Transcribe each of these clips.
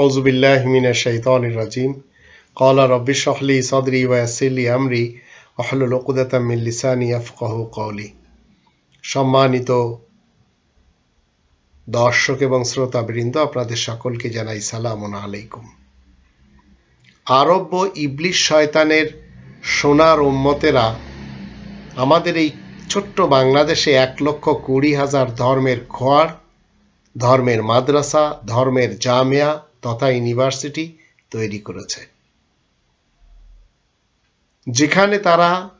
আউজুবিল্লাহ মিনা শৈতন রাজিম। কলা রব্বি শহলি সদরি ওয়াসিলি আমরি অহলুল ওকুদাতা মিল্লিসানি আফকাহ কৌলি সম্মানিত দর্শক এবং শ্রোতাবৃন্দ, আপনাদের সকলকে জানাই সালাম আলাইকুম। আরব্য ইবলিশ শয়তানের সোনার উম্মতেরা আমাদের এই ছোট্ট বাংলাদেশে এক লক্ষ কুড়ি হাজার ধর্মের খোয়ার, ধর্মের মাদ্রাসা, ধর্মের জামিয়া তথা ইউনিভার্সিটি তৈরি করেছে। যেখানে তারা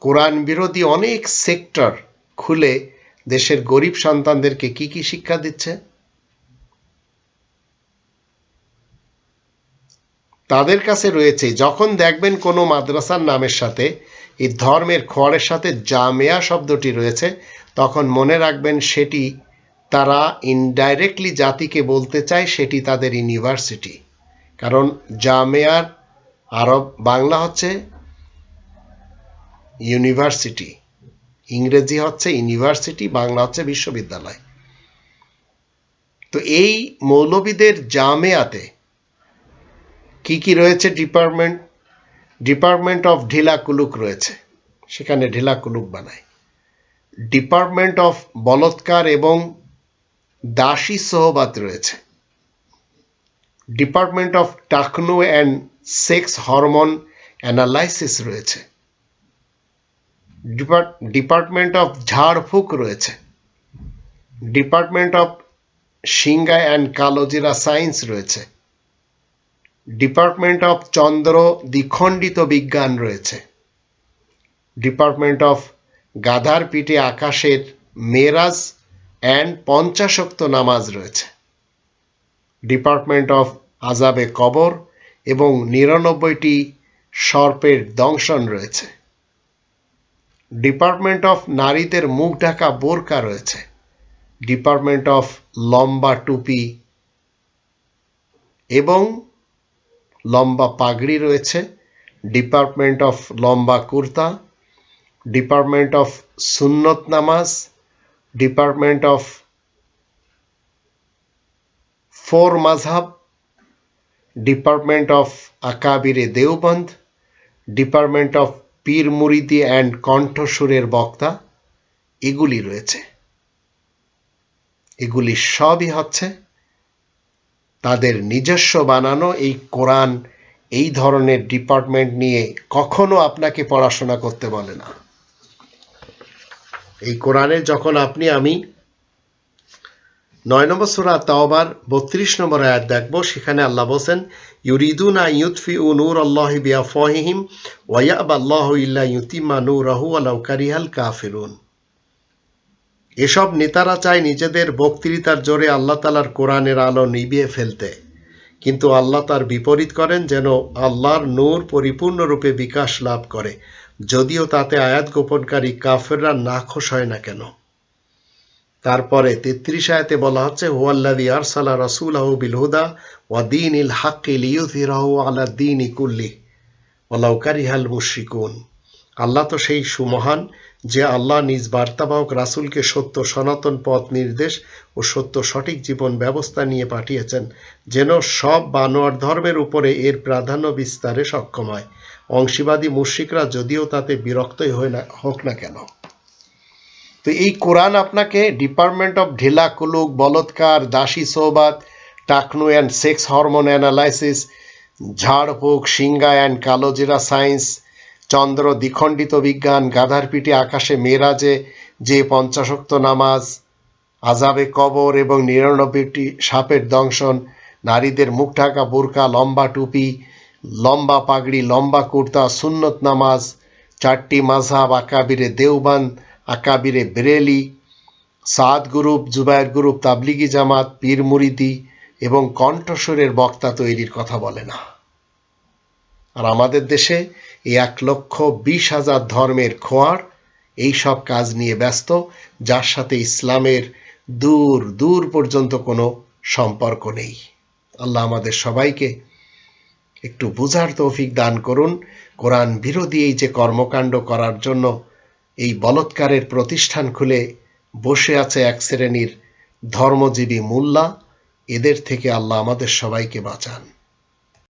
কোরআন বিরোধী অনেক সেক্টর খুলে দেশের গরিব সন্তানদেরকে কি কি শিক্ষা দিচ্ছে? তাদের কাছে রয়েছে, যখন দেখবেন কোনো মাদ্রাসার নামের সাথে, এই ধর্মের খোয়ারের সাথে জামেয়া শব্দটি রয়েছে, তখন মনে রাখবেন সেটি তারা ইনডাইরেক্টলি জাতিকে বলতে চায় সেটি তাদের ইউনিভার্সিটি কারণ জামেয়ার আরব বাংলা হচ্ছে ইউনিভার্সিটি ইংরেজি হচ্ছে ইউনিভার্সিটি বাংলা হচ্ছে বিশ্ববিদ্যালয়। তো এই মৌলবীদের জামেয়াতে কি কি রয়েছে ডিপার্টমেন্ট ডিপার্টমেন্ট অফ ঢিলা কুলুক রয়েছে, সেখানে ঢিলা কুলুক বানায়। ডিপার্টমেন্ট অফ বলৎকার এবং দাসী সোহবাত রয়েছে। ডিপার্টমেন্ট অফ টাকনো অ্যান্ড সেক্স হরমোন অ্যানালাইসিস রয়েছে। ডিপার্টমেন্ট অফ ঝাড়ফুঁক রয়েছে। ডিপার্টমেন্ট অফ সিঙ্গা অ্যান্ড কালোজিরা সায়েন্স রয়েছে। ডিপার্টমেন্ট অফ চন্দ্র দ্বিখণ্ডিত বিজ্ঞান রয়েছে। ডিপার্টমেন্ট অফ গাধার পিঠে আকাশের মেরাজ অ্যান্ড পঞ্চাশক্ত নামাজ রয়েছে। ডিপার্টমেন্ট অফ আজাবে কবর এবং নিরানব্বইটি সর্পের দংশন রয়েছে। ডিপার্টমেন্ট অফ নারীদের মুখ ঢাকা বোরকা রয়েছে। ডিপার্টমেন্ট অফ লম্বা টুপি এবং লম্বা পাগড়ি রয়েছে। ডিপার্টমেন্ট অফ লম্বা কুর্তা। ডিপার্টমেন্ট অফ সুন্নত নামাজ ডিপার্টমেন্ট অফ ফোর মাঝহাব ডিপার্টমেন্ট অফ আকাবিরে দেওবন্দ ডিপার্টমেন্ট অফ পীর মুরিদি অ্যান্ড কণ্ঠসুরের বক্তা এগুলি রয়েছে। এগুলি সবই হচ্ছে তাদের নিজস্ব বানানো এই কোরআন, এই ধরনের ডিপার্টমেন্ট নিয়ে কখনো আপনাকে পড়াশোনা করতে বলে না। এই কোরআনে যখন আপনি, আমি নয় নম্বর সুরা তাওবার বত্রিশ নম্বর আয়াত দেখব, সেখানে আল্লাহ বলছেন, ইউরিদুনা ইউতফি উ নূর আল্লাহ বিয়া ফহিহিম ওয়াব আল্লাহ ইল্লা ইউতিমা নূর রাহু কারিহাল কাফিরুন। এসব নেতারা চায় নিজেদের বক্তৃতার জোরে আল্লাহ তালার কোরআনের আলো নিভিয়ে ফেলতে। কিন্তু আল্লাহ তার বিপরীত করেন, যেন আল্লাহর নূর পরিপূর্ণরূপে বিকাশ লাভ করে। যদিও তাতে আয়াত গোপনকারী কাফেররা নাখোশ হয় না কেন। তারপরে তেত্রিশ আয়াতে বলা হচ্ছে হুয়াল্লাদি আরসালা রসুল আহু বিল হুদা ওয়াদিন ইল হাক্কিল ইউথিরাহু আলা দিন ইকুল্লি ওলাউকারিহাল মুশরিকুন। আল্লাহ তো সেই সুমহান যে আল্লাহ নিজ বার্তাবাহক রাসুলকে সত্য সনাতন পথ নির্দেশ ও সত্য সঠিক জীবন ব্যবস্থা নিয়ে পাঠিয়েছেন, যেন সব বানোয়ার ধর্মের উপরে এর প্রাধান্য বিস্তারে সক্ষম হয়। অংশীবাদী মুশ্রিকরা যদিও তাতে বিরক্তই হয় না, হোক না কেন। তো এই কোরআন আপনাকে ডিপার্টমেন্ট অফ ঢিলা কুলুক, বলৎকার, দাসী সৌবাত, টাকনু অ্যান্ড সেক্স হরমোন অ্যানালাইসিস ঝাড়ফুঁক সিঙ্গা অ্যান্ড কালোজিরা সায়েন্স চন্দ্র দ্বিখণ্ডিত বিজ্ঞান গাধার পিঠে আকাশে মেরাজে, যে পঞ্চাশক্ত নামাজ আজাবে কবর এবং নিরানব্বইটি সাপের দংশন, নারীদের মুখ ঢাকা, বোরকা, লম্বা টুপি লম্বা পাগড়ি, লম্বা কুর্তা, সুন্নত নামাজ, চারটি মাঝহাব আকাবিরে দেওবান, আকাবিরে বেরেলি, সাদ গ্রুপ, জুবায়ের গ্রুপ, তাবলিগি জামাত, পীর মুরিদি এবং কণ্ঠস্বরের বক্তা তৈরির কথা বলে না। আর আমাদের দেশে এই এক লক্ষ বিশ হাজার ধর্মের খোয়ার এই সব কাজ নিয়ে ব্যস্ত, যার সাথে ইসলামের দূর দূর পর্যন্ত কোনো সম্পর্ক নেই। আল্লাহ আমাদের সবাইকে একটু বোঝার তৌফিক দান করুন। কোরআন বিরোধী এই যে কর্মকাণ্ড করার জন্য এই বলৎকারের প্রতিষ্ঠান খুলে বসে আছে এক শ্রেণির ধর্মজীবী মোল্লা, এদের থেকে আল্লাহ আমাদের সবাইকে বাঁচান।